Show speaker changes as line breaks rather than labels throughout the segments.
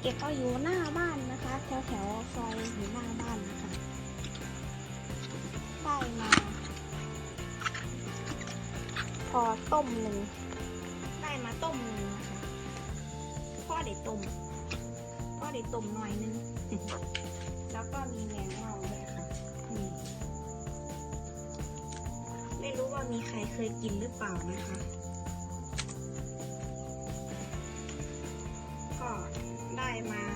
เก็บเอาอยู่หน้าบ้านนะคะแถวแถวซอยอยู่หน้าบ้านนะคะ ได้มา พอต้มหนึ่งได้มาต้มหนึ่งนะคะพ่อได้ต้มพ่อได้ต้มหน่อยนึงแล้วก็มีแมงเม่าด้วยค่ะนี่ไม่รู้ว่ามีใครเคยกินหรือเปล่านะคะ มา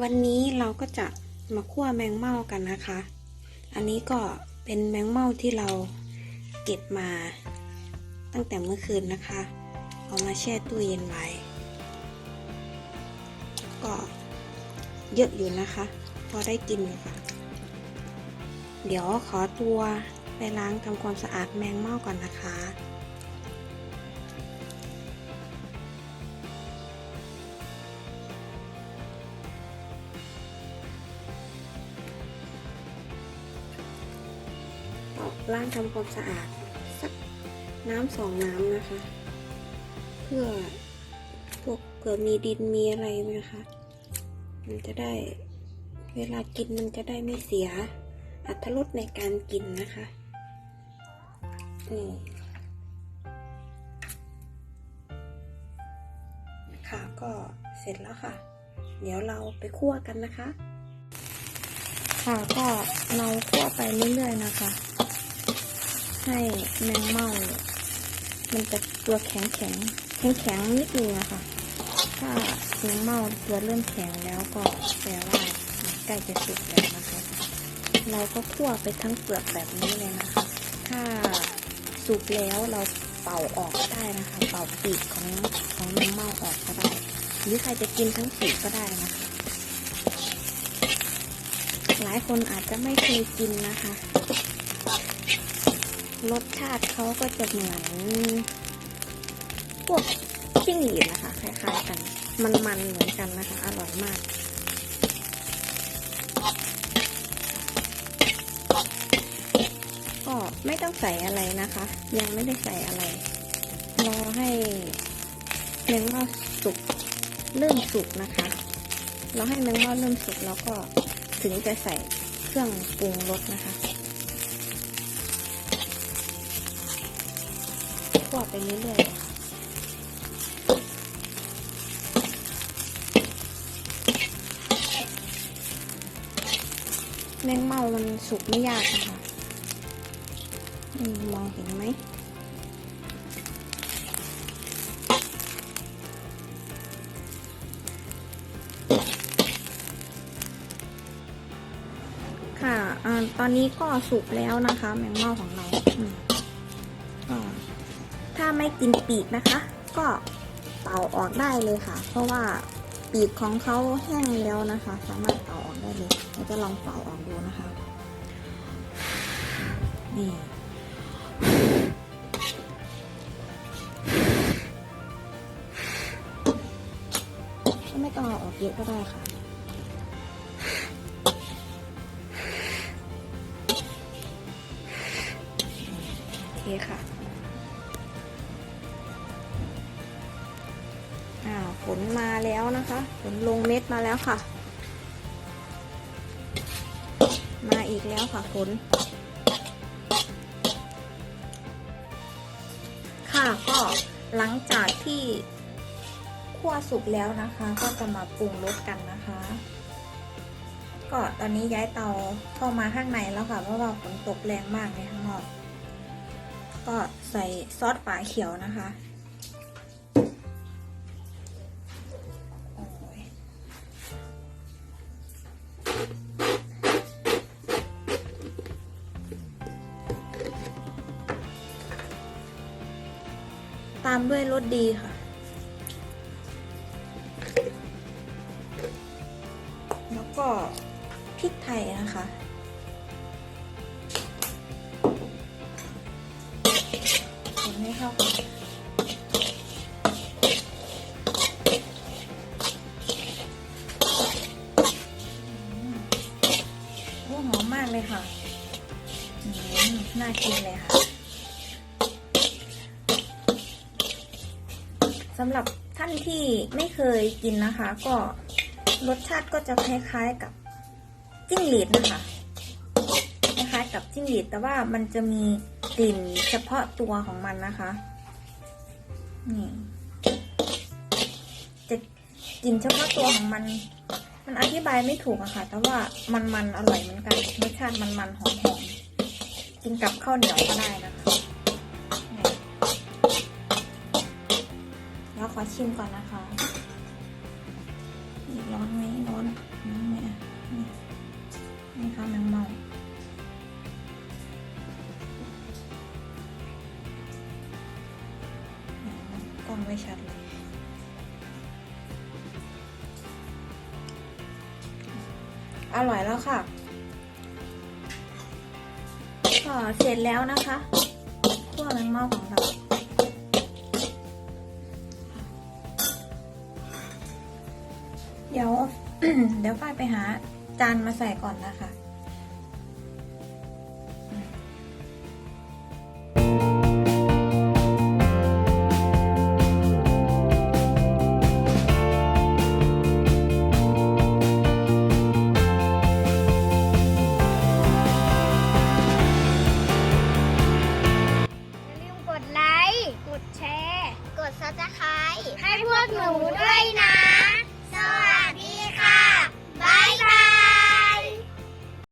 วันนี้เราก็จะมาคั่วแมงเม่ากันนะคะ อันนี้ก็เป็นแมงเม่าที่เราเก็บมาตั้งแต่เมื่อคืนนะคะ เอามาแช่ตู้เย็นไว้ ก็เยอะอยู่นะคะ พอได้กินอยู่ค่ะ เดี๋ยวขอตัวไปล้างทำความสะอาดแมงเม่าก่อนนะคะ ล้างทำความสะอาดสักน้ำสองน้ำนะคะ เพื่อพวกเกิดมีดินมีอะไรนะคะ มันจะได้เวลากินมันจะได้ไม่เสียอัตรสในการกินนะคะนี่ค่ะก็เสร็จแล้วค่ะ เดี๋ยวเราไปคั่วกันนะคะ ค่ะก็เราคั่วไปเรื่อยๆนะคะ ให้แมงเม่ามันจะตัวแข็งแข็งแข็งแข็งนิดนึงอะค่ะ ถ้าแมงเม่าตัวเริ่มแข็งแล้วก็แปลว่าใกล้จะสุกแล้วนะคะ เราก็คั่วไปทั้งเปลือกแบบนี้เลยนะคะ ถ้าสุกแล้วเราเป่าออกก็ได้นะคะ เป่าปีกของของแมงเม่าออกก็ได้ หรือใครจะกินทั้งปีกก็ได้นะคะ หลายคนอาจจะไม่เคยกินนะคะ รสชาติเขาก็จะเหมือน พวกขี้หนีดนะคะคล้ายๆกัน มันๆเหมือนกันนะคะ อร่อยมากก็ไม่ต้องใส่อะไรนะคะ ยังไม่ได้ใส่อะไร รอให้แมงเม่าสุกเริ่มสุกนะคะเราให้แมงเม่าเริ่มสุกแล้วก็ถึงจะใส่เครื่องปรุงรสนะคะ วไปเรื่อยๆเลยค่ะแมงเม่ามันสุกไม่ยากนะคะอืมมองเห็นไหม ค่ะอตอนนี้ก็สุกแล้วนะคะ แมงเม่าของเราก็ ถ้าไม่กินปีกนะคะ ก็เป่าออกได้เลยค่ะ เพราะว่าปีกของเขาแห้งแล้วนะคะ สามารถเอาออกได้เลยเราจะลองเป่าออกดูนะคะนี่ก็ไม่ต้องเอาออกเยอะก็ได้ค่ะโอเคค่ะ อ้าวฝนมาแล้วนะคะฝนลงเม็ดมาแล้วค่ะ มาอีกแล้วค่ะฝนค่ะก็หลังจากที่คั่วสุกแล้วนะคะ ก็จะมาปรุงรสกันนะคะ ก็ตอนนี้ย้ายเตาเข้ามาข้างในแล้วค่ะเพราะว่าฝนตกแรงมากในข้างนอก ก็ใส่ซอสฝาเขียวนะคะำด้วยรสดีค่ะ แล้วก็พริกไทยนะคะ คนให้เข้ากันำหรับท่านที่ไม่เคยกินนะคะ ก็รสชาติก็จะคล้ายๆกับจิ้งหรีดนะคะคล้ายๆกับจิ้งหรีดแต่ว่ามันจะมีกลิ่นเฉพาะตัวของมันนะคะนี่จะกลิ่นเฉพาะตัวของมัน มันอธิบายไม่ถูกอะค่ะ แต่ว่ามันมันๆอร่อยเหมือนกันรสชาติมันมันๆหอมหอมๆกินกับข้าวเหนียวก็ได้นะคะ ขอชิมก่อนนะคะนี่ร้อนไหมร้อนร้อนไหมอะนี่นี่ค่ะแมงเมากล้องไม่ชัดเลยอร่อยแล้วค่ะก็เสร็จแล้วนะคะขั้วแมงเม่าของเรา เดี๋ยว เดี๋ยวฝ้ายไปหาจานมาใส่ก่อนนะคะ